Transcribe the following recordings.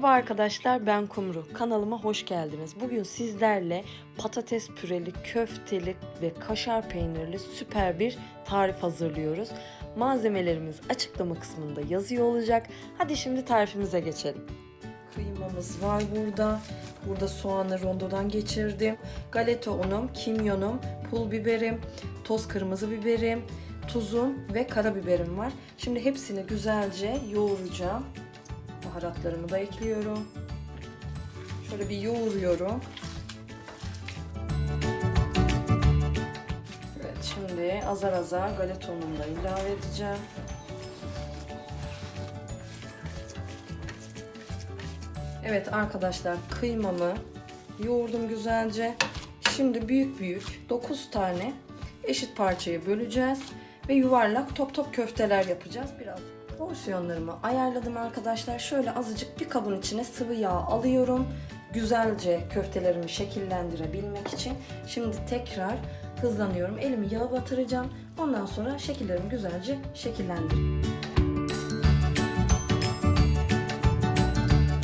Merhaba arkadaşlar ben Kumru. Kanalıma hoş geldiniz. Bugün sizlerle patates püreli, köfteli ve kaşar peynirli süper bir tarif hazırlıyoruz. Malzemelerimiz açıklama kısmında yazıyor olacak. Hadi şimdi tarifimize geçelim. Kıymamız var burada. Burada soğanı rondodan geçirdim. Galeta unum, kimyonum, pul biberim, toz kırmızı biberim, tuzum ve karabiberim var. Şimdi hepsini güzelce yoğuracağım. Baharatlarımı da ekliyorum. Şöyle bir yoğuruyorum. Evet şimdi azar azar galeta ununu da ilave edeceğim. Evet arkadaşlar kıymamı yoğurdum güzelce. Şimdi büyük büyük 9 tane eşit parçaya böleceğiz ve yuvarlak top top köfteler yapacağız. Biraz porsiyonlarımı ayarladım arkadaşlar. Şöyle azıcık bir kabın içine sıvı yağ alıyorum. Güzelce köftelerimi şekillendirebilmek için. Şimdi tekrar hızlanıyorum. Elimi yağa batıracağım. Ondan sonra şekillerimi güzelce.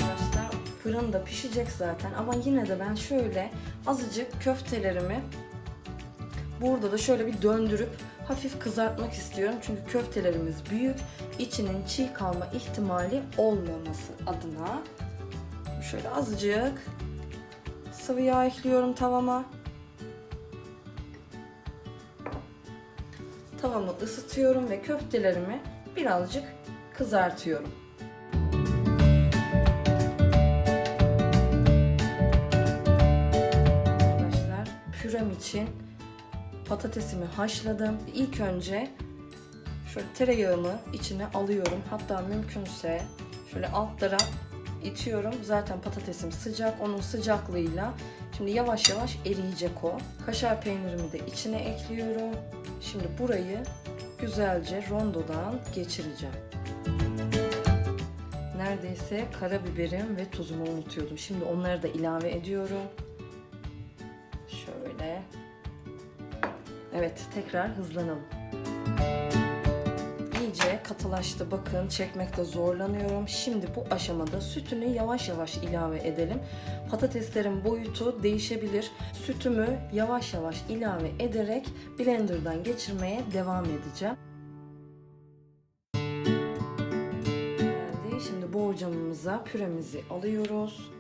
Arkadaşlar fırında pişecek zaten ama yine de ben şöyle azıcık köftelerimi burada da şöyle bir döndürüp hafif kızartmak istiyorum. Çünkü köftelerimiz büyük. içinin çiğ kalma ihtimali olmaması adına şöyle azıcık sıvı yağ ekliyorum tavama. Tavamı ısıtıyorum ve köftelerimi birazcık kızartıyorum. Arkadaşlar pürem için patatesimi haşladım. İlk önce şöyle tereyağımı içine alıyorum. Hatta mümkünse şöyle altlara itiyorum. Zaten patatesim sıcak. Onun sıcaklığıyla şimdi yavaş yavaş eriyecek o. Kaşar peynirimi de içine ekliyorum. Şimdi burayı güzelce rondodan geçireceğim. Neredeyse karabiberim ve tuzumu unutuyordum. Şimdi onları da ilave ediyorum. Evet, tekrar hızlanalım. İyice katılaştı. Bakın çekmekte zorlanıyorum. Şimdi bu aşamada sütünü yavaş yavaş ilave edelim. Patateslerin boyutu değişebilir. Sütümü yavaş yavaş ilave ederek blenderdan geçirmeye devam edeceğim. Şimdi borcamımıza püremizi alıyoruz.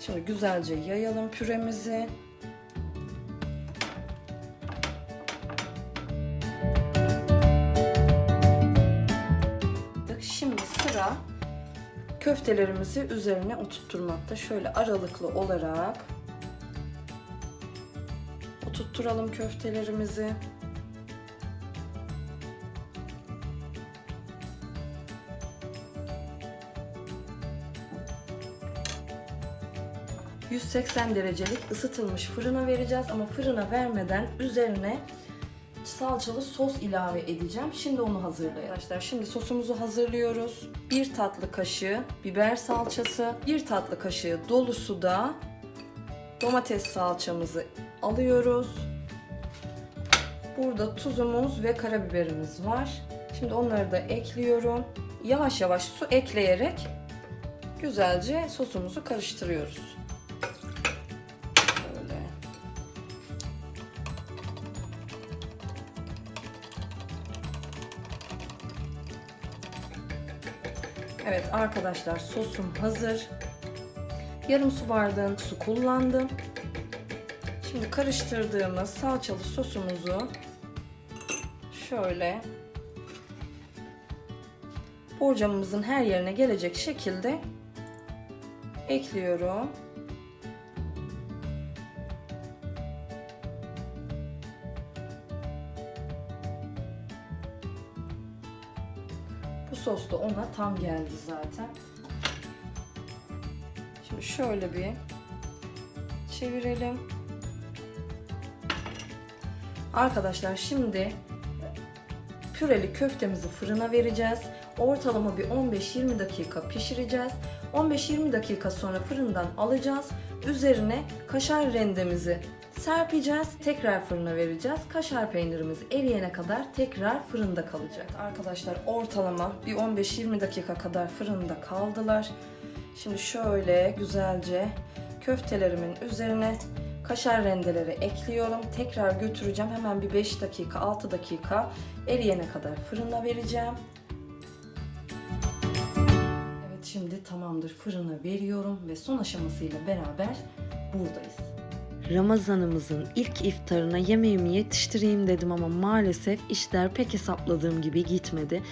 Şimdi güzelce yayalım püremizi. Şimdi sıra köftelerimizi üzerine oturtturmakta. Şöyle aralıklı olarak oturtturalım köftelerimizi. ...180 derecelik ısıtılmış fırına vereceğiz ama fırına vermeden üzerine salçalı sos ilave edeceğim. Şimdi onu hazırlayalım. Arkadaşlar şimdi sosumuzu hazırlıyoruz. 1 tatlı kaşığı biber salçası, 1 tatlı kaşığı dolusu da domates salçamızı alıyoruz. Burada tuzumuz ve karabiberimiz var. Şimdi onları da ekliyorum. Yavaş yavaş su ekleyerek güzelce sosumuzu karıştırıyoruz. Evet arkadaşlar sosum hazır. Yarım su bardağı su kullandım. Şimdi karıştırdığımız salçalı sosumuzu şöyle borcamımızın her yerine gelecek şekilde ekliyorum. Bu sos da ona tam geldi zaten. Şimdi şöyle bir çevirelim. Arkadaşlar şimdi püreli köftemizi fırına vereceğiz. Ortalama bir 15-20 dakika pişireceğiz. 15-20 dakika sonra fırından alacağız. Üzerine kaşar rendemizi serpeceğiz. Tekrar fırına vereceğiz. Kaşar peynirimiz eriyene kadar tekrar fırında kalacak. Arkadaşlar ortalama bir 15-20 dakika kadar fırında kaldılar. Şimdi şöyle güzelce köftelerimin üzerine kaşar rendeleri ekliyorum. Tekrar götüreceğim. Hemen bir 5 dakika, 6 dakika eriyene kadar fırına vereceğim. Evet şimdi tamamdır fırına veriyorum ve son aşamasıyla beraber buradayız. Ramazanımızın ilk iftarına yemeğimi yetiştireyim dedim ama maalesef işler pek hesapladığım gibi gitmedi.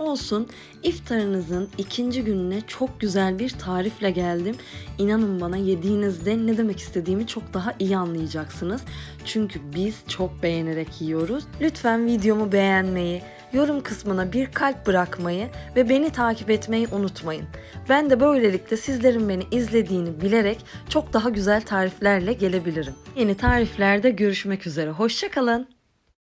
Olsun iftarınızın ikinci gününe çok güzel bir tarifle geldim. İnanın bana yediğinizde ne demek istediğimi çok daha iyi anlayacaksınız. Çünkü biz çok beğenerek yiyoruz. Lütfen videomu beğenmeyi, yorum kısmına bir kalp bırakmayı ve beni takip etmeyi unutmayın. Ben de böylelikle sizlerin beni izlediğini bilerek çok daha güzel tariflerle gelebilirim. Yeni tariflerde görüşmek üzere. Hoşçakalın.